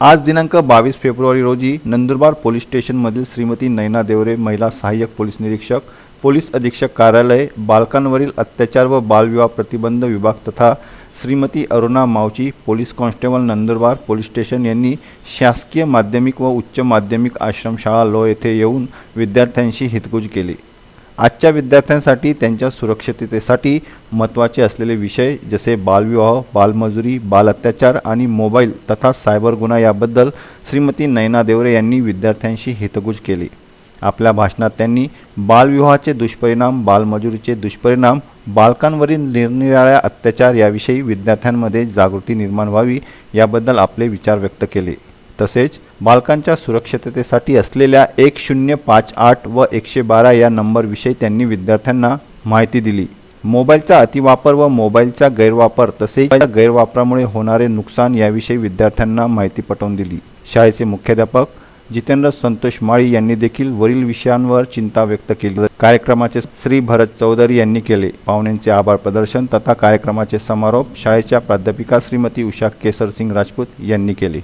आज दिनांक बावीस फेब्रुवारी रोजी नंदुरबार पोलीस स्टेशनमधील श्रीमती नैना देवरे महिला सहाय्यक पोलीस निरीक्षक पोलीस अधीक्षक कार्यालय बालकांवरील अत्याचार व बालविवाह प्रतिबंध विभाग तथा Shrimati Aruna Mavchi police constable Nandurbar police station यांनी शासकीय माध्यमिक व उच्च माध्यमिक आश्रमशाळा लो येथे येऊन विद्यार्थ्यांशी हितगुज केली. आजच्या विद्यार्थ्यांसाठी त्यांच्या सुरक्षिततेसाठी महत्त्वाचे असलेले विषय जसे बालविवाह बालमजुरी बाल अत्याचार आणि मोबाईल तथा सायबर गुन्हा याबद्दल श्रीमती नयना देवरे यांनी विद्यार्थ्यांशी हितगुज केली. आपल्या भाषणात त्यांनी बालविवाहाचे दुष्परिणाम बालमजुरीचे दुष्परिणाम बालकांवरील निरनिराळ्या अत्याचार याविषयी विद्यार्थ्यांमध्ये जागृती निर्माण व्हावी याबद्दल आपले विचार व्यक्त केले. तसेच बालकांच्या सुरक्षिततेसाठी असलेल्या एक शून्य पाच आठ व एकशे बारा या नंबरविषयी त्यांनी विद्यार्थ्यांना माहिती दिली. मोबाईलचा अतिवापर व मोबाईलचा गैरवापर तसेच गैरवापरामुळे होणारे नुकसान याविषयी विद्यार्थ्यांना माहिती पटवून दिली. शाळेचे मुख्याध्यापक जितेंद्र संतोष माळी यांनी देखील वरील विषयांवर चिंता व्यक्त केली. कार्यक्रमाचे श्री भरत चौधरी यांनी केले. पाहुण्यांचे आभार प्रदर्शन तथा कार्यक्रमाचे समारोप शाळेच्या प्राध्यापिका श्रीमती उषा केसरसिंग राजपूत यांनी केले.